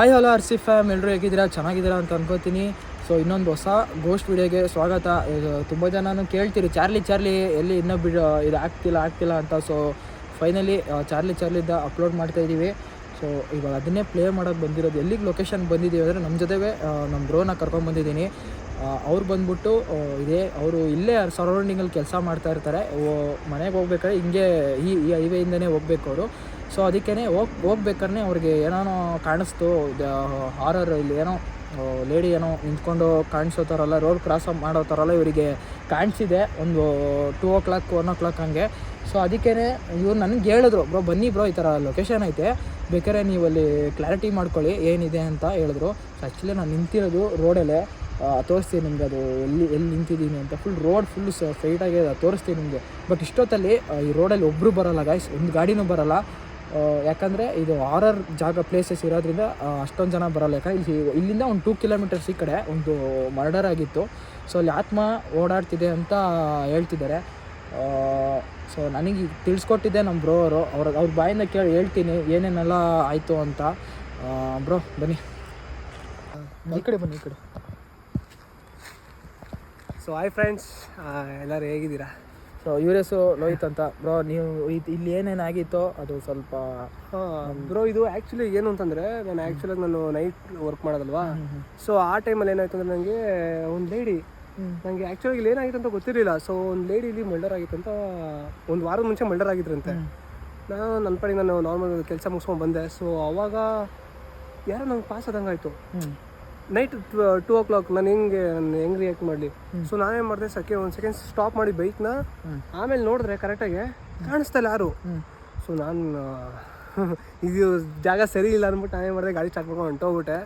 Hi hello R C fam ಎಲ್ಲರೂ ಹೇಗಿದ್ದೀರಾ? ಚೆನ್ನಾಗಿದ್ದೀರಾ ಅಂತ ಅನ್ಕೋತೀನಿ. ಸೊ ಇನ್ನೊಂದು ಹೊಸ ಗೋಸ್ಟ್ ವಿಡಿಯೋಗೆ ಸ್ವಾಗತ. ತುಂಬ ಜನನು ಕೇಳ್ತೀರಿ. ಚಾರ್ಲಿ ಚಾರ್ಲಿ, ಎಲ್ಲಿ ಇನ್ನೂ ಬಿಡ, ಇದು ಆಗ್ತಿಲ್ಲ ಆಗ್ತಿಲ್ಲ ಅಂತ. ಸೊ ಫೈನಲಿ ಚಾರ್ಲಿ ಚಾರ್ಲಿದ್ದ ಅಪ್ಲೋಡ್ ಮಾಡ್ತಾ ಇದ್ದೀವಿ. ಸೊ ಇವಾಗ ಅದನ್ನೇ ಪ್ಲೇ ಮಾಡೋಕ್ಕೆ ಬಂದಿರೋದು. ಎಲ್ಲಿಗೆ ಲೊಕೇಶನ್ ಬಂದಿದ್ದೀವಿ ಅಂದರೆ ನಮ್ಮ ಜೊತೆಗೆ ನಮ್ಮ ಬ್ರೋನ ಕರ್ಕೊಂಡು ಬಂದಿದ್ದೀನಿ. ಅವ್ರು ಬಂದ್ಬಿಟ್ಟು ಇದೇ. ಅವರು ಇಲ್ಲೇ ಸರೌಂಡಿಂಗಲ್ಲಿ ಕೆಲಸ ಮಾಡ್ತಾ ಇರ್ತಾರೆ. ಮನೆಗೆ ಹೋಗ್ಬೇಕಾದ್ರೆ ಹಿಂಗೆ ಈ ಈ ಹೈವೇಯಿಂದನೇ ಹೋಗ್ಬೇಕು ಅವರು. ಸೊ ಅದಕ್ಕೇ ಹೋಗ್, ಹೋಗ್ಬೇಕಾದ್ರೆ ಅವ್ರಿಗೆ ಏನೋ ಕಾಣಿಸ್ತು. ಹಾರರ್ ಇಲ್ಲಿ ಏನೋ ಲೇಡಿ ಏನೋ ನಿಂತ್ಕೊಂಡು ಕಾಣಿಸೋ ಥರಲ್ಲ ರೋಡ್ ಕ್ರಾಸ್ ಮಾಡೋ ಥರಲ್ಲ ಇವರಿಗೆ ಕಾಣಿಸಿದೆ. ಒಂದು two o'clock one o'clock ಹಂಗೆ. ಸೊ ಅದಕ್ಕೇ ಇವ್ರು ನನಗೆ ಹೇಳಿದ್ರು, ಬ್ರೋ, ಬನ್ನಿ ಬ್ರೋ, ಈ ಥರ ಲೊಕೇಶನ್ ಐತೆ. ಬೇಕಾದ್ರೆ ನೀವು ಅಲ್ಲಿ ಕ್ಲಾರಿಟಿ ಮಾಡ್ಕೊಳ್ಳಿ, ಏನಿದೆ ಅಂತ ಹೇಳಿದ್ರು. ಸೊ ಆ್ಯಕ್ಚುಲಿ ನಾನು ನಿಂತಿರೋದು ರೋಡಲ್ಲೇ ತೋರಿಸ್ತೀನಿ ನಿಮಗೆ ಅದು ಎಲ್ಲಿ ಎಲ್ಲಿ ನಿಂತಿದ್ದೀನಿ ಅಂತ. ಫುಲ್ ರೋಡ್ ಫುಲ್ ಸ್ಟ್ರೈಟಾಗಿ ತೋರಿಸ್ತೀನಿ ನಿಮಗೆ. ಬಟ್ ಇಷ್ಟೊತ್ತಲ್ಲಿ ಈ ರೋಡಲ್ಲಿ ಒಬ್ಬರು ಬರಲ್ಲ ಗಾಯ್ಸ್ ಒಂದು ಗಾಡಿನೂ ಬರಲ್ಲ. ಯಾಕಂದರೆ ಇದು ಆರರ್ ಜಾಗ ಪ್ಲೇಸಸ್ ಇರೋದ್ರಿಂದ ಅಷ್ಟೊಂದು ಜನ ಬರೋಲ್ಲ. ಯಾಕಂದ್ರೆ ಇಲ್ಲಿ ಇಲ್ಲಿಂದ ಒಂದು ಟೂ ಕಿಲೋಮೀಟರ್ಸ್ ಈ ಕಡೆ ಒಂದು ಮರ್ಡರ್ ಆಗಿತ್ತು. ಸೊ ಅಲ್ಲಿ ಆತ್ಮ ಓಡಾಡ್ತಿದೆ ಅಂತ ಹೇಳ್ತಿದ್ದಾರೆ. ಸೊ ನನಗೆ ತಿಳಿಸ್ಕೊಟ್ಟಿದ್ದೆ ನಮ್ಮ ಬ್ರೋ ಅವರು. ಅವ್ರ ಅವ್ರ ಬಾಯಿಂದ ಕೇಳಿ ಹೇಳ್ತೀನಿ ಏನೇನೆಲ್ಲ ಆಯಿತು ಅಂತ. ಬ್ರೋ ಬನ್ನಿ. ಈ ಕಡೆ ಬನ್ನಿ, ಈ ಕಡೆ. ಸೊ ಹಾಯ್ ಫ್ರೆಂಡ್ಸ್ ಎಲ್ಲರೂ ಹೇಗಿದ್ದೀರಾ? ಸೊ ಯುವರೇಸು ಲೋಹಿತ್ ಅಂತ. ಬ್ರೋ ನೀವು ಇಲ್ಲಿ ಇಲ್ಲಿ ಏನೇನಾಗಿತ್ತೋ ಅದು ಸ್ವಲ್ಪ ಬ್ರೋ ಇದು ಆ್ಯಕ್ಚುಲಿ ಏನು ಅಂತಂದರೆ ನಾನು ಆ್ಯಕ್ಚುಲಾಗಿ ನಾನು ನೈಟ್ ವರ್ಕ್ ಮಾಡೋದಲ್ವಾ? ಸೊ ಆ ಟೈಮಲ್ಲಿ ಏನಾಯ್ತು ಅಂದರೆ ನನಗೆ ಒಂದು ಲೇಡಿ ನನಗೆ ಆ್ಯಕ್ಚುಲಾಗಿ ಇಲ್ಲಿ ಏನಾಗಿತ್ತು ಅಂತ ಗೊತ್ತಿರಲಿಲ್ಲ. ಸೊ ಒಂದು ಲೇಡಿ ಇಲ್ಲಿ ಮರ್ಡರ್ ಆಗಿತ್ತು ಅಂತ ಒಂದು ವಾರದ ಮುಂಚೆ ಮರ್ಡರ್ ಆಗಿದ್ರಂತೆ. ನಾನು ನನ್ನ ಪಡೆಗೆ ನಾನು ನಾರ್ಮಲ್ ಕೆಲಸ ಮುಗಿಸ್ಕೊಂಡು ಬಂದೆ. ಸೊ ಅವಾಗ ಯಾರೋ ನಂಗೆ ಪಾಸ್ ಆದಂಗೆ ಆಯಿತು ನೈಟ್ ಟೂ ಓ ಕ್ಲಾಕ್ ನಾನು ಹೆಂಗೆ ಹೆಂಗ್ ರಿಯಾಕ್ಟ್ ಮಾಡಲಿ? ಸೊ ನಾನೇನು ಮಾಡಿದೆ ಸಕೆ ಒಂದು ಸೆಕೆಂಡ್ ಸ್ಟಾಪ್ ಮಾಡಿ ಬೈಕ್ನ ಆಮೇಲೆ ನೋಡಿದ್ರೆ ಕರೆಕ್ಟಾಗಿ ಕಾಣಿಸ್ತಾ ಇಲ್ಲ ಯಾರು. ಸೊ ನಾನು ಇದು ಜಾಗ ಸರಿ ಇಲ್ಲ ಅಂದ್ಬಿಟ್ಟು ನಾನೇ ಮಾಡಿದೆ ಗಾಡಿ ಸ್ಟಾರ್ಟ್ ಮಾಡ್ಕೊಂಡು ಹೊಂಟೋಗ್ಬಿಟ್ಟೆ.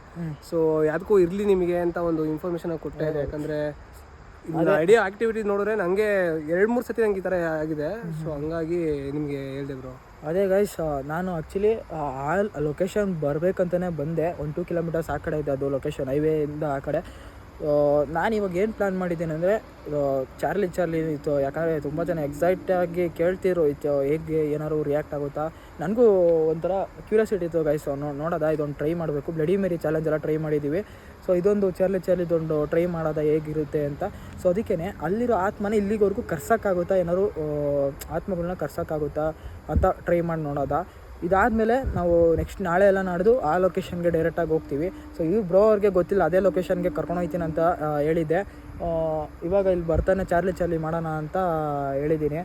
ಸೊ ಯಾವುದಕ್ಕೂ ಇರಲಿ ನಿಮಗೆ ಅಂತ ಒಂದು ಇನ್ಫಾರ್ಮೇಷನ್ ಕೊಟ್ಟೆ. ಯಾಕಂದರೆ ಐಡಿಯಾ ಆಕ್ಟಿವಿಟಿ ನೋಡಿದ್ರೆ ನನಗೆ ಎರಡು ಮೂರು ಸತಿ ನಂಗೆ ಈ ಥರ ಆಗಿದೆ. ಸೊ ಹಂಗಾಗಿ ನಿಮಗೆ ಹೇಳಿದೆ ಬ್ರೋ ಅದೇ ಗೈಸ್ ನಾನು ಆ್ಯಕ್ಚುಲಿ ಆ ಲೊಕೇಶನ್ ಬರಬೇಕಂತಲೇ ಬಂದೆ. ಒಂದು ಟೂ ಕಿಲೋಮೀಟರ್ಸ್ ಆ ಕಡೆ ಇದೆ ಅದು ಲೊಕೇಶನ್ ಹೈವೇಯಿಂದ ಆ ಕಡೆ. ನಾನು ಇವಾಗ ಏನು ಪ್ಲ್ಯಾನ್ ಮಾಡಿದ್ದೇನೆ ಅಂದರೆ ಚಾರ್ಲಿ ಚಾರ್ಲಿ ಇತ್ತು. ಯಾಕಂದರೆ ತುಂಬ ಜನ ಎಕ್ಸೈಟಾಗಿ ಕೇಳ್ತಿರೋ ಇತ್ತು. ಹೇಗೆ ಏನಾದ್ರು ರಿಯಾಕ್ಟ್ ಆಗುತ್ತಾ? ನನಗೂ ಒಂಥರ ಕ್ಯೂರಿಯಾಸಿಟಿ ಇತ್ತು ಗೈಸ್ ನೋಡೋದಾ? ಇದೊಂದು ಟ್ರೈ ಮಾಡಬೇಕು. ಬ್ಲಡಿ ಮೇರಿ ಚಾಲೆಂಜ್ ಎಲ್ಲ ಟ್ರೈ ಮಾಡಿದ್ದೀವಿ ಸೊ ಇದೊಂದು ಚಾರ್ಲಿ ಚಾರ್ಲಿದೊಂದು ಟ್ರೈ ಮಾಡೋದ ಹೇಗಿರುತ್ತೆ ಅಂತ. ಸೊ ಅದಕ್ಕೇ ಅಲ್ಲಿರೋ ಆತ್ಮನೇ ಇಲ್ಲಿಗೆವರೆಗೂ ಕರ್ಸೋಕ್ಕಾಗುತ್ತಾ? ಏನಾದ್ರು ಆತ್ಮಗಳನ್ನ ಕರ್ಸೋಕ್ಕಾಗುತ್ತಾ ಅಂತ ಟ್ರೈ ಮಾಡಿ ನೋಡೋದಾ? ಇದಾದಮೇಲೆ ನಾವು ನೆಕ್ಸ್ಟ್ ನಾಳೆ ಎಲ್ಲ ನಾಡ್ದು ಆ ಲೊಕೇಶನ್ಗೆ ಡೈರೆಕ್ಟಾಗಿ ಹೋಗ್ತೀವಿ. ಸೊ ಈ ಬ್ರೋ ಅವ್ರಿಗೆ ಗೊತ್ತಿಲ್ಲ ಅದೇ ಲೊಕೇಶನ್ಗೆ ಕರ್ಕೊಂಡು ಹೋಗ್ತೀನಿ ಅಂತ ಹೇಳಿದ್ದೆ. ಇವಾಗ ಇಲ್ಲಿ ಬರ್ತಾನೆ ಚಾರ್ಲಿ ಚಾರ್ಲಿ ಮಾಡೋಣ ಅಂತ ಹೇಳಿದ್ದೀನಿ.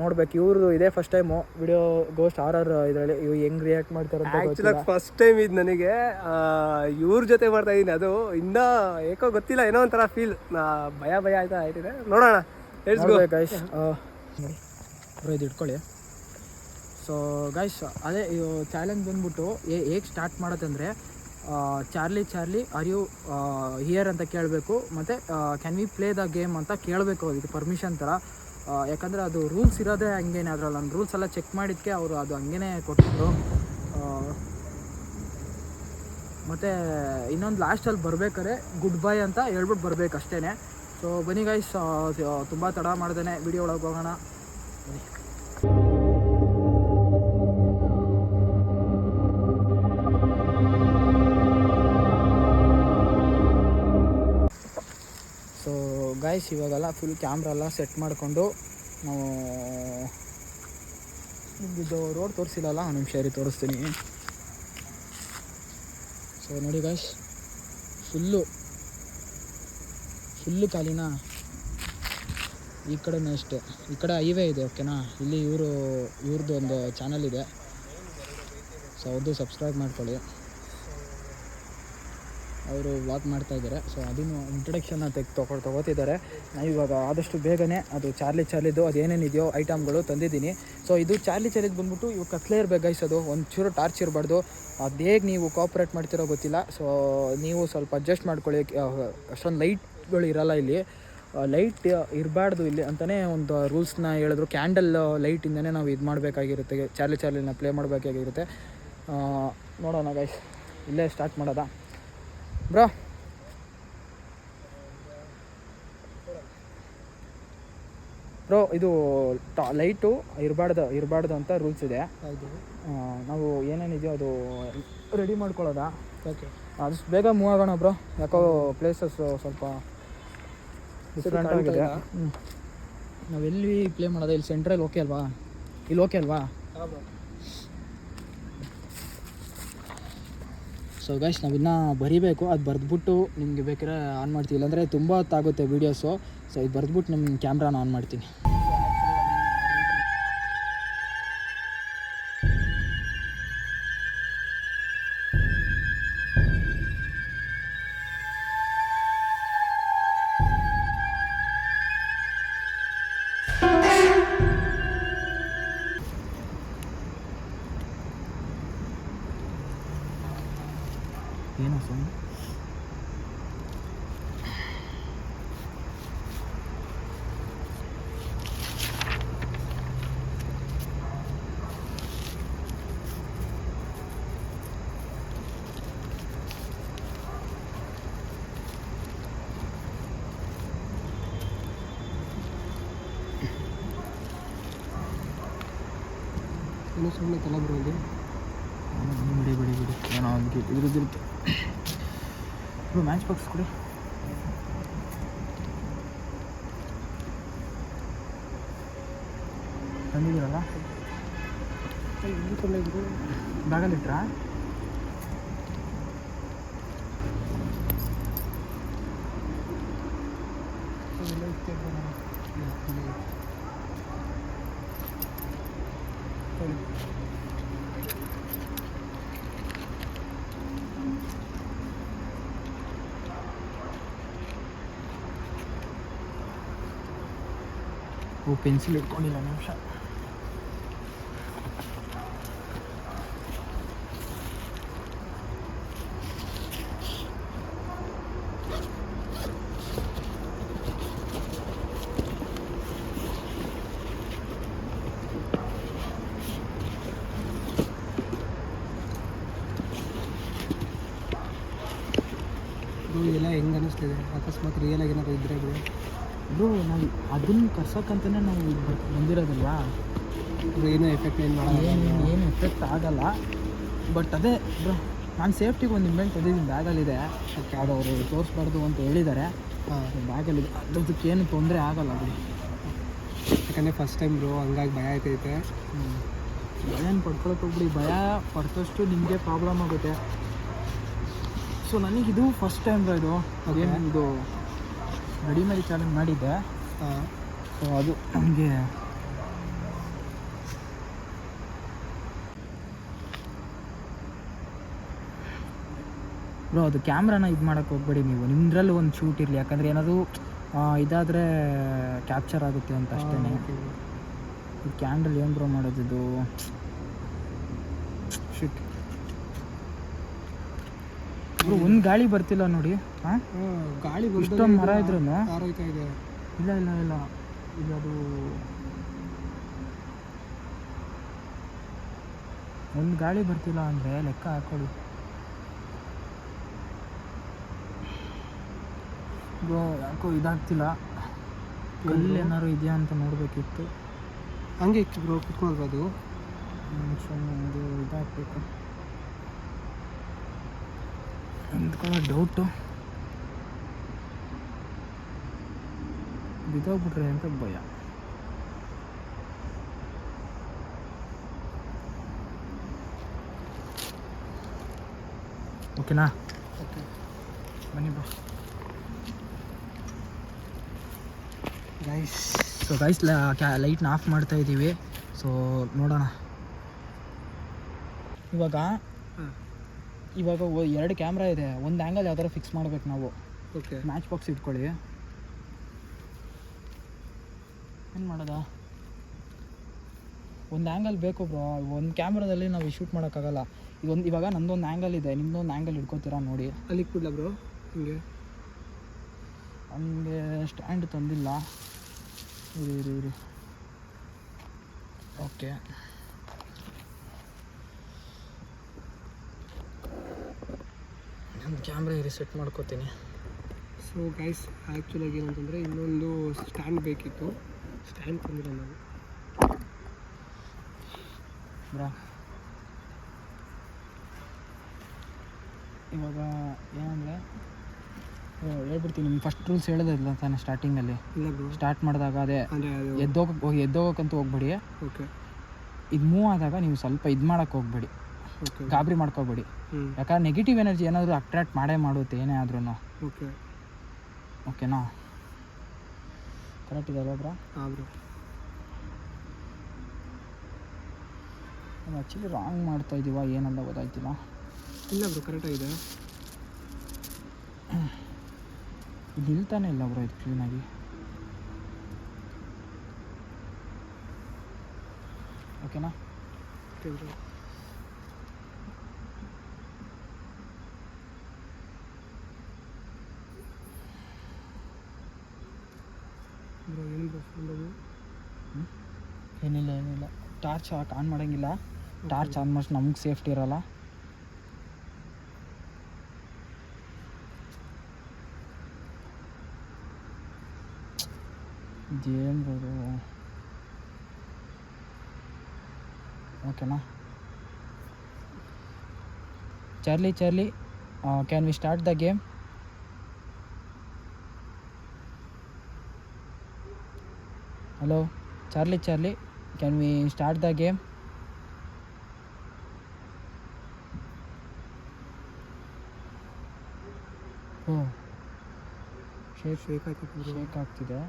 ನೋಡ್ಬೇಕು ಇವ್ರದ್ದು ಇದೇ ಫಸ್ಟ್ ಟೈಮು ವಿಡಿಯೋ ಗೋಸ್ಟ್ ಆರ್ ಆರ್ ಇದರಲ್ಲಿ ಇವ್ ಹೆಂಗ್ ರಿಯಾಕ್ಟ್ ಮಾಡ್ತಾರೆ ಆ್ಯಕ್ಚುಲಾಗಿ ಫಸ್ಟ್ ಟೈಮ್ ಇದು ನನಗೆ. ಇವ್ರ ಜೊತೆ ಮಾಡ್ತಾ ಇದ್ದೀನಿ ಅದು ಇನ್ನೂ ಏಕೋ ಗೊತ್ತಿಲ್ಲ ಏನೋ ಒಂಥರ ಫೀಲ್ ಭಯ ಭಯ ಆಯ್ತಾ ಆಯ್ತಿದೆ. ನೋಡೋಣ. ಬ್ರೋ ಇದು ಇಟ್ಕೊಳ್ಳಿ. ಸೊ ಗೈಸ್ ಅದೇ ಚಾಲೆಂಜ್ ಬಂದ್ಬಿಟ್ಟು ಹೇಗೆ ಸ್ಟಾರ್ಟ್ ಮಾಡೋದಂದರೆ Charlie Charlie are you here ಅಂತ ಕೇಳಬೇಕು. ಮತ್ತು can we play the game ಅಂತ ಕೇಳಬೇಕು ಅದಕ್ಕೆ ಪರ್ಮಿಷನ್ ಥರ ಯಾಕಂದರೆ ಅದು ರೂಲ್ಸ್ ಇರೋದೇ ಹಂಗೇನೆ, ಅದ್ರಲ್ಲಿ ನಾನು ರೂಲ್ಸ್ ಎಲ್ಲ ಚೆಕ್ ಮಾಡಿದ್ದಕ್ಕೆ ಅವರು ಅದು ಹಂಗೇ ಕೊಟ್ಟಿದ್ರು ಮತ್ತು ಇನ್ನೊಂದು ಲಾಸ್ಟಲ್ಲಿ ಬರ್ಬೇಕಾದ್ರೆ ಗುಡ್ ಬೈ ಅಂತ ಹೇಳ್ಬಿಟ್ಟು ಬರ್ಬೇಕು ಅಷ್ಟೇ ಸೊ ಬನ್ನಿ ಗೈಸ್ ತುಂಬ ತಡ ಮಾಡ್ದೇನೆ ವಿಡಿಯೋ ಒಳಗೆ ಹೋಗೋಣ. ಬನ್ನಿ. ಗಾಯ್ಸ್ ಇವಾಗೆಲ್ಲ ಫುಲ್ ಕ್ಯಾಮ್ರಾ ಎಲ್ಲ ಸೆಟ್ ಮಾಡಿಕೊಂಡು ನಾವು ರೋಡ್ ತೋರಿಸಿಲ್ಲಲ್ಲ ನಿಮ್ಮ ಶೇರಿ ತೋರಿಸ್ತೀನಿ. ಸೊ ನೋಡಿ ಗಾಯ್ಸ್ ಫುಲ್ಲು ಫುಲ್ಲು ಖಾಲಿನಾ ಈ ಕಡೆನೂ ಅಷ್ಟೇ. ಈ ಕಡೆ ಹೈವೇ ಇದೆ ಓಕೆನಾ ಇಲ್ಲಿ ಇವರು ಇವ್ರದ್ದು ಒಂದು ಚಾನಲ್ ಇದೆ. ಸೊ ಅವ್ರದ್ದು ಸಬ್ಸ್ಕ್ರೈಬ್ ಮಾಡ್ಕೊಳ್ಳಿ. ಅವರು ವಾಕ್ ಮಾಡ್ತಾ ಇದ್ದಾರೆ. ಸೊ ಅದನ್ನು ಇಂಟ್ರಡಕ್ಷನ್ನ ತೆಗೆ ತೊಗೊಂಡು ತೊಗೋತಿದ್ದಾರೆ. ನಾವು ಇವಾಗ ಆದಷ್ಟು ಬೇಗನೆ ಅದು ಚಾರ್ಲಿ ಚಾರ್ಲಿದು ಅದು ಏನೇನಿದೆಯೋ ಐಟಮ್ಗಳು ತಂದಿದ್ದೀನಿ. ಸೊ ಇದು ಚಾರ್ಲಿ ಚಾರ್ಲಿದು ಬಂದ್ಬಿಟ್ಟು ಇವಾಗ ಕತ್ಲೇ ಇರಬೇಕು ಅದು. ಒಂದು ಚೂರು ಟಾರ್ಚ್ ಇರಬಾರ್ದು. ಅದು ಹೇಗೆ ನೀವು ಕೋಪ್ರೇಟ್ ಮಾಡ್ತಿರೋ ಗೊತ್ತಿಲ್ಲ. ಸೊ ನೀವು ಸ್ವಲ್ಪ ಅಡ್ಜಸ್ಟ್ ಮಾಡ್ಕೊಳ್ಳಿ. ಅಷ್ಟೊಂದು ಲೈಟ್ಗಳು ಇರಲ್ಲ ಇಲ್ಲಿ. ಲೈಟ್ ಇರಬಾರ್ದು ಇಲ್ಲಿ ಅಂತಲೇ ಒಂದು ರೂಲ್ಸ್ನ ಹೇಳಿದ್ರು. ಕ್ಯಾಂಡಲ್ ಲೈಟಿಂದನೇ ನಾವು ಇದು ಮಾಡಬೇಕಾಗಿರುತ್ತೆ. Charlie ಚಾರ್ಲಿನ play ಮಾಡಬೇಕಾಗಿರುತ್ತೆ. ನೋಡೋಣ ಗೈಸ್ ಇಲ್ಲೇ ಸ್ಟಾರ್ಟ್ ಮಾಡೋದಾ? ಬ್ರೋ. ಬ್ರೋ ಇದು ಟಾ ಲೈಟು ಇರಬಾರ್ದು ಇರಬಾರ್ದು ಅಂತ ರೂಲ್ಸ್ ಇದೆ. ಹೌದು. ನಾವು ಏನೇನಿದೆಯೋ ಅದು ರೆಡಿ ಮಾಡ್ಕೊಳ್ಳೋದಾ? ಓಕೆ. ಆದಷ್ಟು ಬೇಗ ಮೂವ್ ಆಗೋಣ ಬ್ರೋ. ಯಾಕೋ ಪ್ಲೇಸಸ್ ಸ್ವಲ್ಪ ಡಿಫ್ರೆಂಟ್ ಆಗಿದೆ. ನಾವೆಲ್ಲಿ ಪ್ಲೇ ಮಾಡೋದು? ಇಲ್ಲಿ ಸೆಂಟ್ರಲ್ಲಿ ಓಕೆ ಅಲ್ವಾ? ಇಲ್ಲಿ ಓಕೆ ಅಲ್ವಾ? ಸೊ ಗೈಸ್ ಇನ್ನೂ ಬರಿಬೇಕು, ಅದು ಬರೆದ್ಬಿಟ್ಟು ನಿಮಗೆ ಬೇಕಾದ್ರೆ ಆನ್ ಮಾಡ್ತೀವಿ. ಇಲ್ಲಾಂದರೆ ತುಂಬ ಹೊತ್ತಾಗುತ್ತೆ ವೀಡಿಯೋಸು ಸೊ ಇದು ಬರೆದ್ಬಿಟ್ಟು ನಿಮ್ಮ ಕ್ಯಾಮ್ರಾನ ಆನ್ ಮಾಡ್ತೀನಿ. ಏನು ಸೌಂಡ್ ಏನೋ ಸುಮ್ಮನೆ ತಲೆ ಬರೋದು ಬಿಡಿ ಬಿಡಿ ಬಿಡಿ. ಏನೋ ಒಂದು ಇದ್ರದ್ದಿರುತ್ತೆ. ಇದು ಮ್ಯಾಚ್ ಬಾಕ್ಸ್ ಕೊಡಿ. ತಂದಿದ್ದೀರಲ್ಲ? ಇಲ್ಲಿ ಸುಮ್ಮನೆ ಇದ್ರು ಬ್ಯಾಗಲ್ಲಿ ಇಟ್ರಾ? ಅದೆಲ್ಲ ಇತ್ತು ಅಲ್ವಾ? ಇಲ್ಲ, ಇಲ್ಲ ಇತ್ತು. ಸರಿ. ಓ ಪೆನ್ಸಿಲ್ ಇಟ್ಕೊಂಡಿಲ್ಲ ನಿಮಿಷ ಬ್ರೋ ಇದೆಲ್ಲ ಹೆಂಗೆ ಅನ್ನಿಸ್ತಿದೆ ಅಕಸ್ಮಾತ್ ರಿಯಲ್ ಆಗಿ ಏನಾದ್ರು ಇದ್ರೆ ಬ್ರೋ ಬ್ರೋ ನಾವು ಅದನ್ನು ಕರ್ಸೋಕ್ಕಂತಲೇ ನಾವು ಇಲ್ಲಿ ಬಂದಿರೋದಲ್ವಾ? ಏನೋ ಎಫೆಕ್ಟ್ ಏನು ಮಾಡೋದು ಏನು ಏನು ಎಫೆಕ್ಟ್ ಆಗಲ್ಲ. ಬಟ್ ಅದೇ ಬ್ರೋ ನಾನು ಸೇಫ್ಟಿಗೆ ಒಂದು ಇಂಬೆಂಟ್ ತಂದಿದ್ದೀನಿ ಬ್ಯಾಗಲ್ಲಿದೆ. ಅದಕ್ಕೆ ಅದು ಅವರು ತೋರಿಸ್ಬಾರ್ದು ಅಂತ ಹೇಳಿದ್ದಾರೆ ಬ್ಯಾಗಲ್ಲಿದೆ. ಅದಕ್ಕೇನು ತೊಂದರೆ ಆಗಲ್ಲ ಅದು ಯಾಕಂದರೆ ಫಸ್ಟ್ ಟೈಮ್ ಬ್ರೋ ಹಂಗಾಗಿ ಭಯ ಆಯ್ತೈತೆ. ಭಯ ಏನು ಪಡ್ಕೊಳಕ್ಕೆ ಹೋಗ್ಬಿಡಿ. ಭಯ ಪಡ್ತಷ್ಟು ನಿಮಗೆ ಪ್ರಾಬ್ಲಮ್ ಆಗುತ್ತೆ. ಸೊ ನನಗೆ ಇದು ಫಸ್ಟ್ ಟೈಮ್ ಇದು. ಅದೇನು ಇದು ರೆಡಿಮೇಡ್ ಚಾಲೆಂಜ್ ಮಾಡಿದ್ದೆ. ಸೊ ಅದು ನಮಗೆ ಬ್ರೋ ಅದು ಕ್ಯಾಮ್ರಾನ ಇದು ಮಾಡೋಕ್ಕೆ ಹೋಗ್ಬೇಡಿ ನೀವು. ನಿಮ್ಮದ್ರಲ್ಲೂ ಒಂದು ಶೂಟ್ ಇರಲಿ. ಯಾಕಂದರೆ ಏನಾದರೂ ಇದಾದರೆ ಕ್ಯಾಪ್ಚರ್ ಆಗುತ್ತೆ ಅಂತ ಅಷ್ಟೇ ಈ ಕ್ಯಾಂಡಲ್ ಏನು ಬ್ರೋ ಮಾಡೋದಿದು? ಶಿಟ್ ಬ್ರೋ ಒಂದು ಗಾಳಿ ಬರ್ತಿಲ್ಲ ನೋಡಿ. ಹಾಂ? ಗಾಳಿ ಇಷ್ಟೊಂದು ಮರ ಇದ್ರೂ ಇಲ್ಲ ಇಲ್ಲ ಇಲ್ಲ. ಇಲ್ಲ ಅದು ಒಂದು ಗಾಳಿ ಬರ್ತಿಲ್ಲ ಅಂದರೆ ಲೆಕ್ಕ ಹಾಕೊಳ್ಳಿ. ಯಾಕೋ ಇದಾಗ್ತಿಲ್ಲ. ಕಲ್ಲು ಏನಾದ್ರು ಇದೆಯಾ ಅಂತ ನೋಡಬೇಕಿತ್ತು. ಹಂಗೆ ಬ್ರೋ ಕುತ್ಕೊಳ್ಬೋದು. ಒಂದು ಇದಾಗಬೇಕು. ಅಂದ್ಕೊಳ್ಳೋ ಡೌಟು ಬಿದ್ದೋಗ್ಬಿಟ್ರೆ ಅಂತ ಭಯ. ಓಕೆನಾ ಓಕೆ ಬನ್ನಿ ಬಾ ಗೈಸ್ ಸೊ ಗೈಸ್ ಲೈಟ್ನ ಆಫ್ ಮಾಡ್ತಾ ಇದ್ದೀವಿ. ಸೊ ನೋಡೋಣ. ಇವಾಗ ಇವಾಗ ಎರಡು ಕ್ಯಾಮ್ರಾ ಇದೆ. ಒಂದು ಆ್ಯಂಗಲ್ ಯಾವ್ದಾರು ಫಿಕ್ಸ್ ಮಾಡ್ಬೇಕು ನಾವು. ಓಕೆ ಮ್ಯಾಚ್ ಬಾಕ್ಸ್ ಇಟ್ಕೊಳ್ಳಿ. ಏನು ಮಾಡೋದಾ? ಒಂದು ಆ್ಯಂಗಲ್ ಬೇಕು ಬ್ರೋ ಒಂದು ಕ್ಯಾಮ್ರಾದಲ್ಲಿ ನಾವು ಶೂಟ್ ಮಾಡೋಕ್ಕಾಗಲ್ಲ. ಇದೊಂದು ಇವಾಗ ನಂದೊಂದು ಆ್ಯಂಗಲ್ ಇದೆ. ನಿಮ್ಮದೊಂದು ಆ್ಯಂಗಲ್ ಇಟ್ಕೋತೀರಾ ನೋಡಿ. ಅಲ್ಲಿ ಕೊಡ್ಲಾ ಬ್ರೋ ಹಿಂಗೆ. ಹಂಗೆ ಸ್ಟ್ಯಾಂಡ್ ತಂದಿಲ್ಲ. ಇರಿ ಇರಿ ಇರಿ. ಓಕೆ ನಾನು ಕ್ಯಾಮ್ರಾ ರಿಸೆಟ್ ಮಾಡ್ಕೋತೀನಿ. ಸೊ ಗೈಸ್ ಆ್ಯಕ್ಚುಲಾಗಿ ಏನಂತಂದರೆ ಇನ್ನೊಂದು ಸ್ಟ್ಯಾಂಡ್ ಬೇಕಿತ್ತು. ಸ್ಟ್ಯಾಂಡ್ ತಂದಿಲ್ಲ ನಾವು. ಇವಾಗ ಏನಂದರೆ ಹೇಳ್ಬಿಡ್ತೀನಿ ನಿಮ್ಗೆ ಫಸ್ಟ್ ರೂಲ್ಸ್ ಹೇಳೋದಿಲ್ಲ ತಾನೆ ಸ್ಟಾರ್ಟಿಂಗಲ್ಲಿ ಸ್ಟಾರ್ಟ್ ಮಾಡಿದಾಗ ಅದೇ ಅಂದರೆ ಅದು ಎದ್ದೋಗ ಹೋಗಿ ಎದ್ದೋಗಕ್ಕಂತೂ ಹೋಗ್ಬೇಡಿ. ಓಕೆ ಇದು ಮೂವ್ ಆದಾಗ ನೀವು ಸ್ವಲ್ಪ ಇದು ಮಾಡೋಕ್ಕೆ ಹೋಗ್ಬೇಡಿ. ಓಕೆ ಗಾಬರಿ ಮಾಡ್ಕೋಬೇಡಿ. ಯಾಕಂದ್ರೆ ನೆಗೆಟಿವ್ ಎನರ್ಜಿ ಏನಾದರೂ ಅಟ್ರಾಕ್ಟ್ ಮಾಡೇ ಮಾಡುತ್ತೆ ಏನೇ ಆದ್ರೂ ಓಕೆ ಓಕೆನಾ ಕರೆಕ್ಟ್ ಇದೆ ಅಲ್ವಾ ಬ್ರಾ ಹಾಂ ಬ್ರೋ ಆ್ಯಕ್ಚುಲಿ ರಾಂಗ್ ಮಾಡ್ತಾ ಇದ್ದೀವ ಏನಂತ ಗೊತ್ತಾಯ್ತಿಲ್ಲ. ಇಲ್ಲ ಬ್ರೋ ಕರೆಕ್ಟಾಗಿದೆ ಇದು ನಿಲ್ತಾನೆ ಇಲ್ಲ ಬ್ರೋ ಇದು ಕ್ಲೀನಾಗಿ ಓಕೆನಾ ಓಕೆ ಬ್ರೋ ಬ್ರೋ ಏನು ಬ್ರೋ ಫೋನ್ ಅದು ಏನಿಲ್ಲ ಏನಿಲ್ಲ. ಟಾರ್ಚ್ ಆನ್ ಮಾಡೋಂಗಿಲ್ಲ. ಟಾರ್ಚ್ ಆನ್ ಮಾಡಿ ನಮ್ಗೆ ಸೇಫ್ಟಿ ಇರಲ್ಲ. ಜೇಮ್ ಬರೋದು ಓಕೆನಾ Charlie Charlie can we start the game hello Charlie Charlie can we start the game oh shake shake ಆಯ್ತು ಬ್ರೋ ಶೇಕ್ ಆಗ್ತಿದೆ.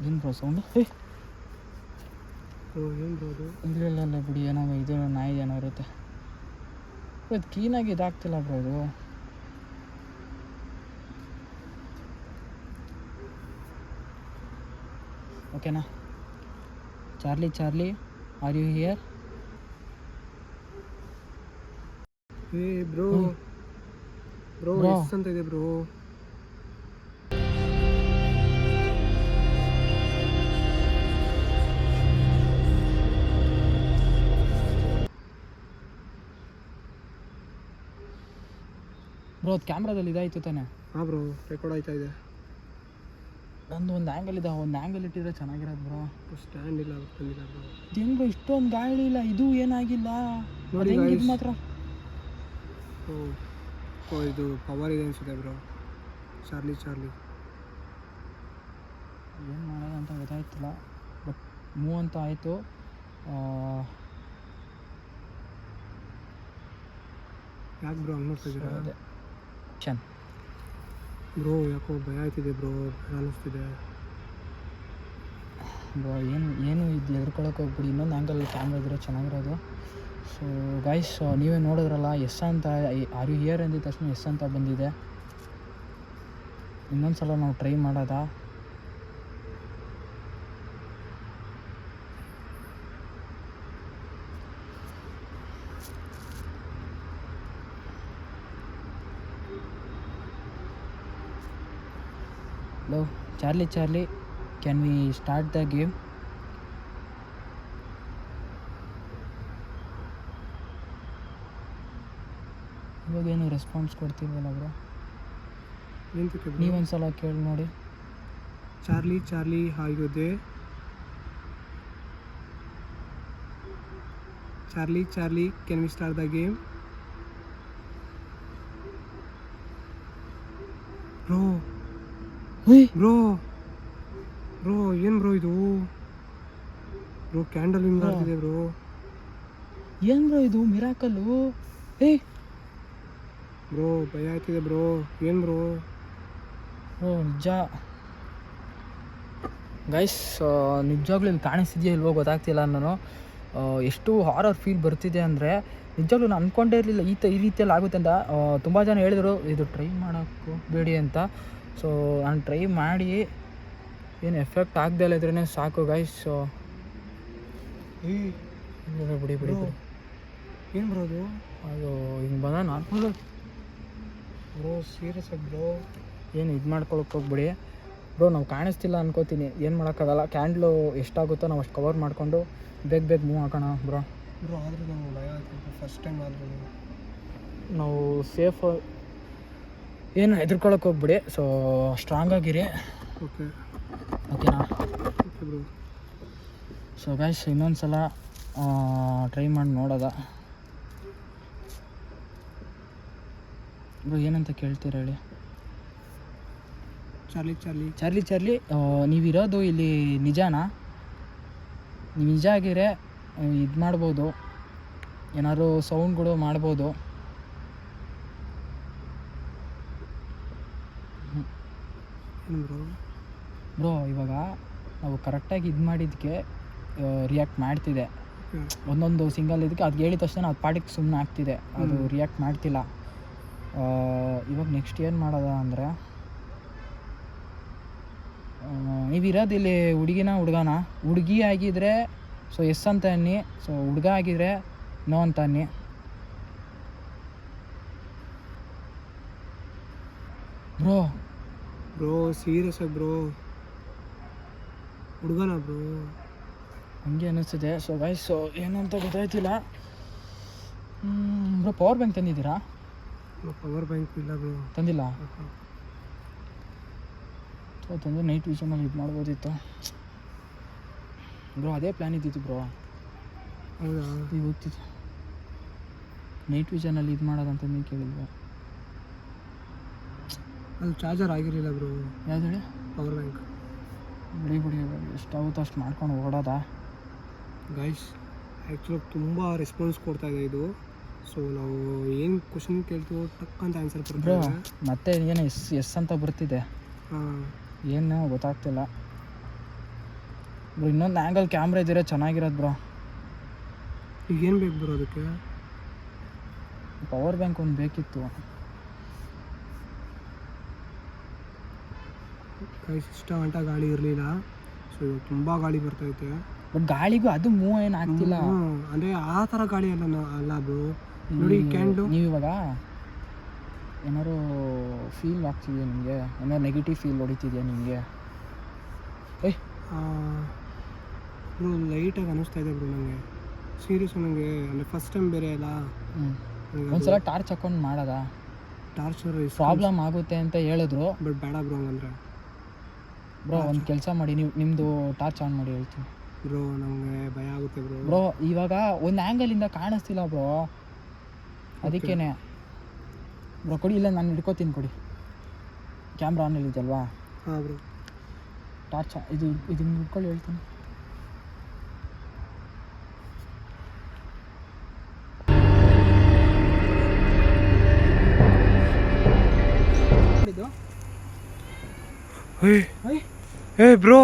ಏನು ಬ್ರೋ ಸೌಂಡು ಏ ಬ್ರೋ ಏನು ಬ್ರೋ ಅದು ಇಲ್ಲ ಇಲ್ಲ ಇಲ್ಲ ಬಿಡಿ ಏನೋ ಇದು ನಾಯಿ ಏನೋ ಇರುತ್ತೆ. ಇದು ಕ್ಲೀನಾಗಿ ಇದಾಗ್ತಿಲ್ಲ ಬ್ರೋ ಇದು. ಓಕೆನಾ Charlie Charlie are you here ಏ ಬ್ರೋ. ಬ್ರೋ. ಅಂತ ಇದೆ ಬ್ರೋ. ಬ್ರೋ ಅದು ಕ್ಯಾಮ್ರಾದಲ್ಲಿ ಇದಾಯಿತು ತಾನೆ. ಹಾಂ ಬ್ರೋ ರೆಕಾರ್ಡ್ ಆಯ್ತಾ ಇದೆ. ನಂದು ಒಂದು ಆ್ಯಂಗಲ್ ಇದೆ ಒಂದು ಆ್ಯಂಗಲ್ ಇಟ್ಟಿದ್ರೆ ಚೆನ್ನಾಗಿರೋದು ಬ್ರೋ ಸ್ಟ್ಯಾಂಡ್ ಇಲ್ಲ ತಂದಿಲ್ಲ ಬ್ರೋ ಹೆಂಗ್ ಇಷ್ಟೊಂದು ಗಾಳಿ ಇಲ್ಲ ಇದು ಏನಾಗಿಲ್ಲ? ನೋಡಿ. ಇದು ಮಾತ್ರ ಓ ಓ ಇದು ಪವರ್ ಇದೆ ಅನ್ಸುತ್ತೆ ಬ್ರೋ ಚಾರ್ಲಿ ಚಾರ್ಲಿ ಏನು ಮಾಡೋದು ಅಂತ ಗೊತ್ತಾಯ್ತಿಲ್ಲ ಬಟ್ ಮೂವ್ ಅಂತ ಆಯಿತು. ಯಾಕೆ ಬ್ರೋ ಹಂಗೆ ನೋಡ್ತಿದ್ದೀರಾ ಅದೇ. ಕ್ಷನ್ ಬ್ರೋ ಯಾಕೋ ಭಯ ಆಯ್ತಿದೆ ಬ್ರೋ ಅನಿಸ್ತಿದೆ. ಬ್ರೋ ಏನು ಏನು ಇದು ಎದ್ಕೊಳಕ್ಕೆ ಹೋಗ್ಬಿಡಿ ಇನ್ನೊಂದು ಆ್ಯಂಗಲ್ ಕ್ಯಾಮ್ರಾ ಇದ್ರೆ ಚೆನ್ನಾಗಿರೋದು. ಸೊ ಗಾಯ್ಸ್ ನೀವೇ ನೋಡಿದ್ರಲ್ಲ ಎಸ್ ಅಂತ ಆರ್ ಯು ಹಿಯರ್ ಅಂದಿದ ತಕ್ಷಣ ಎಸ್ ಅಂತ ಬಂದಿದೆ. ಇನ್ನೊಂದು ಸಲ ನಾವು ಟ್ರೈ ಮಾಡೋದಾ? Hello Charlie Charlie can we start the game ಇವಾಗೇನು ರೆಸ್ಪಾನ್ಸ್ ಕೊಡ್ತಿಲ್ವಲ್ಲ ಬ್ರೋ ನೀವೊಂದು ಸಲ ಕೇಳಿ ನೋಡಿ. ಚಾರ್ಲಿ ಚಾರ್ಲಿ ಹಾಗಿದೆ Charlie Charlie can we start the game bro bro bro ಏನು ಬ್ರೋ ಇದು? ಬ್ರೋ ಕ್ಯಾಂಡಲ್ ಹಿಂಗೆ ಆಗ್ತಿದೆ ಬ್ರೋ. ಏನು ಬ್ರೋ ಇದು ಮಿರಾಕಲ್ಲು ಏ ಬ್ರೋ ಭಯ ಆಯ್ತಿದೆ ಬ್ರೋ. ಏನು ಬ್ರೋ? ಓ ನಿಜ. ಗೈಸ್ ನಿಜವಾಗ್ಲೂ ಇಲ್ಲಿ ಕಾಣಿಸ್ತಿದೆಯಾ ಇಲ್ವೋ ಗೊತ್ತಾಗ್ತಿಲ್ಲ ನಾನು ಎಷ್ಟು ಹಾರರ್ ಫೀಲ್ ಬರ್ತಿದೆ ಅಂದರೆ ನಿಜವಾಗ್ಲೂ ನಾನು ಅಂದ್ಕೊಂಡೇ ಇರಲಿಲ್ಲ ಈ ತ ಈ ರೀತಿಯಲ್ಲಿ ಆಗುತ್ತೆ ಅಂತ. ತುಂಬ ಜನ ಹೇಳಿದರು ಇದು ಟ್ರೈ ಮಾಡೋಕ್ಕೂ ಬೇಡಿ ಅಂತ. ಸೊ ನಾನು ಟ್ರೈ ಮಾಡಿ ಏನು ಎಫೆಕ್ಟ್ ಆಗದೆ ಇದ್ರೇ ಸಾಕು ಗೈಸ್ ಸೊ ಬಿಡಿ ಬಿಡಿ ಬಿಡಿ. ಏನು ಬರೋದು ಅದು? ಅದು ಹಿಂಗೆ ಬಂದ ನಾರ್ಮಲ್. ಬ್ರೋ ಸೀರಿಯಸ್ ಆಗಿ ಬ್ರೋ. ಏನು ಇದು ಮಾಡ್ಕೊಳಕ್ಕೆ ಹೋಗ್ಬಿಡಿ ಬ್ರೋ ನಾವು ಕಾಣಿಸ್ತಿಲ್ಲ ಅನ್ಕೋತೀನಿ. ಏನು ಮಾಡೋಕ್ಕಾಗಲ್ಲ. ಕ್ಯಾಂಡ್ಲು ಎಷ್ಟಾಗುತ್ತೋ ನಾವು ಅಷ್ಟು ಕವರ್ ಮಾಡಿಕೊಂಡು ಬೇಗ ಬೇಗ ಮೂವ್ ಹಾಕೋಣ ಬ್ರೋ. ಬ್ರೋ ಆದರೂ ನಾವು ಭಯ ಫಸ್ಟ್ ಟೈಮ್ ಆದರೂ ನಾವು. ಸೇಫ್ ಏನು ಹೆದರ್ಕೊಳಕ್ಕೆ ಹೋಗ್ಬಿಡಿ. ಸೊ ಸ್ಟ್ರಾಂಗ್ ಆಗಿರಿ. ಓಕೆ ಓಕೆನಾ ಸೊ ಗೈಸ್ ಇನ್ನೊಂದು ಸಲ ಟ್ರೈ ಮಾಡಿ ನೋಡೋದ. ಬ್ರೋ ಏನಂತ ಕೇಳ್ತೀರ ಹೇಳಿ? ಚಾರ್ಲಿ ಚಾರ್ಲಿ ಚಾರ್ಲಿ ಚಾರ್ಲಿ ನೀವಿರೋದು ಇಲ್ಲಿ ನಿಜಾನಾ? ನೀವು ನಿಜ ಆಗಿರೆ ಇದು ಮಾಡ್ಬೋದು. ಏನಾದ್ರು ಸೌಂಡ್ಗಳು ಮಾಡ್ಬೋದು ಏನು ಬ್ರೋ ಬ್ರೋ ಇವಾಗ ನಾವು ಕರೆಕ್ಟಾಗಿ ಇದು ಮಾಡಿದ್ದಕ್ಕೆ ರಿಯಾಕ್ಟ್ ಮಾಡ್ತಿದೆ. ಒಂದೊಂದು ಸಿಂಗಲ್ ಇದಕ್ಕೆ ಅದು ಹೇಳಿದ ತಕ್ಷಣ ಅದು ಪಾಟಿಗೆ ಸುಮ್ಮನೆ ಆಗ್ತಿದೆ. ಅದು ರಿಯಾಕ್ಟ್ ಮಾಡ್ತಿಲ್ಲ. ಇವಾಗ ನೆಕ್ಸ್ಟ್ ಏನು ಮಾಡೋದ ಅಂದರೆ ನೀವಿರೋದು ಇಲ್ಲಿ ಹುಡುಗಿನ ಹುಡುಗನ? ಹುಡುಗಿ ಆಗಿದ್ರೆ ಸೊ ಎಸ್ ಅಂತ ಅನ್ನಿ ಸೊ ಹುಡುಗ ಆಗಿದ್ರೆ ನೋ ಅಂತ ಅನ್ನಿ. ಬ್ರೋ ಬ್ರೋ ಸೀರಿಯಸ್ ಆಗಿ ಬ್ರೋ ಹುಡುಗನ ಬ್ರೋ ಹಂಗೆ ಅನ್ನಿಸ್ತಿದೆ. ಸೊ ಗೈಸ್ ಏನಂತ ಗೊತ್ತಾಯ್ತಿಲ್ಲ. ಬ್ರೋ ಪವರ್ ಬ್ಯಾಂಕ್ ತಂದಿದ್ದೀರಾ? ಪವರ್ ಬ್ಯಾಂಕ್ ಇಲ್ಲ ಬ್ರೋ ತಂದಿಲ್ಲ? ಸೊ ತಂದ್ರೆ ನೈಟ್ ವಿಷನಲ್ಲಿ ಇದು ಮಾಡ್ಬೋದಿತ್ತು. ಬ್ರೋ ಅದೇ ಪ್ಲ್ಯಾನ್ ಇದ್ದಿತ್ತು ಬ್ರೋ ಹೌದಾ? ಈಗ ಹೋಗ್ತಿತ್ತು. ನೈಟ್ ವಿಷನಲ್ಲಿ ಇದು ಮಾಡೋದಂತ ನೀವು ಕೇಳಿದ್ವಿ ಅಲ್ಲಿ ಚಾರ್ಜರ್ ಆಗಿರಲಿಲ್ಲ ಬ್ರೋ. ಯಾವ್ದು ಹೇಳಿ? Power bank. ಬಿಡಿ ಬಿಡಿ ಎಷ್ಟಾಗುತ್ತೋ ಅಷ್ಟು ಮಾಡ್ಕೊಂಡು ಓಡೋದ? ಗೈಸ್ ಆ್ಯಕ್ಚುಲಿ ತುಂಬ ರೆಸ್ಪಾನ್ಸ್ ಕೊಡ್ತಾ ಇದೆ ಇದು. ಸೊ ನಾವು ಏನು ಕ್ವಶನ್ ಕೇಳ್ತೀವೋ ಟಕ್ ಅಂತ ಆನ್ಸರ್ ಕೊಡ್ತೀವಿ ಮತ್ತೆ ಏನು ಎಸ್ ಎಸ್ ಅಂತ ಬರ್ತಿದೆ. ಹಾಂ. ಏನು ಗೊತ್ತಾಗ್ತಿಲ್ಲ. ಬ್ರೋ ಇನ್ನೊಂದು ಆ್ಯಂಗಲ್ ಕ್ಯಾಮ್ರಾ ಇದ್ದರೆ ಚೆನ್ನಾಗಿರೋದು ಬ್ರೋ. ಈಗ ಏನು ಬೇಕು ಬ್ರೋ ಅದಕ್ಕೆ? ಪವರ್ ಬ್ಯಾಂಕ್ ಒಂದು ಬೇಕಿತ್ತು. ಗೈಸ್ ಇಷ್ಟ ಗಂಟ ಗಾಳಿ ಇರಲಿಲ್ಲ. ಸೊ ಇವಾಗ ತುಂಬ ಗಾಳಿ ಬರ್ತೈತೆ ಬಟ್ ಗಾಳಿಗೂ ಅದು ಮೂವ್ ಏನು ಆಗ್ತಿಲ್ಲ. ಅಂದರೆ ಅಂದ್ರೆ ಆ ಥರ ಗಾಳಿ ಅಲ್ಲ ನಾ- ಅಲ್ಲ ಬ್ರೋ ನೋಡಿ ಕ್ಯಾಂಡು ನೀವು ಇವಾಗ ಏನಾದ್ರು ಫೀಲ್ ಆಗ್ತಿದೆಯಾ ನಿಮಗೆ? ಏನಾದ್ರು ನೆಗೆಟಿವ್ ಫೀಲ್ ಹೊಡಿತಿದೆಯಾ ನಿಮಗೆ? ಏಯ್! ಬ್ರೋ ಲೈಟಾಗಿ ಅನಿಸ್ತಾ ಇದೆ ಬ್ರೋ ನನಗೆ ಸೀರಿಯಸ್ ನನಗೆ ಅಂದರೆ ಫಸ್ಟ್ ಟೈಮ್ ಬೇರೆ ಅಲ್ಲ. ಹ್ಞೂ ಒಂದ್ಸಲ ಟಾರ್ಚ್ ಹಾಕೊಂಡು ಮಾಡೋದಾ? ಟಾರ್ಚರ್ ಪ್ರಾಬ್ಲಮ್ ಆಗುತ್ತೆ ಅಂತ ಹೇಳಿದ್ರು. ಬಟ್ ಬೇಡ ಬ್ರೋ ಹಂಗಂದ್ರೆ. ಬ್ರೋ ಒಂದು ಕೆಲಸ ಮಾಡಿ ನೀವು ನಿಮ್ಮದು ಟಾರ್ಚ್ ಆನ್ ಮಾಡಿ ಹೇಳ್ತೀನಿ. ಬ್ರೋ ನಮಗೆ ಭಯ ಆಗುತ್ತೆ ಬ್ರೋ. ಬ್ರೋ ಇವಾಗ ಒಂದು ಆ್ಯಂಗಲಿಂದ ಕಾಣಿಸ್ತಿಲ್ಲ ಬ್ರೋ. ಅದಕ್ಕೇನೆ. ಬ್ರೋ ಕೊಡಿ ಇಲ್ಲ ನಾನು ಹಿಡ್ಕೋತೀನಿ ಕೊಡಿ. ಕ್ಯಾಮ್ರಾ ಆನ್ ಹೇಳಿದ್ದಲ್ವಾ ಹಾಂ ಬ್ರೋ. ಟಾರ್ಚ್ ಇದು ಇದು ಹಿಡ್ಕೊಳ್ಳಿ ಹೇಳ್ತೀನಿ. ಇದು ಏಯ್ ಏಯ್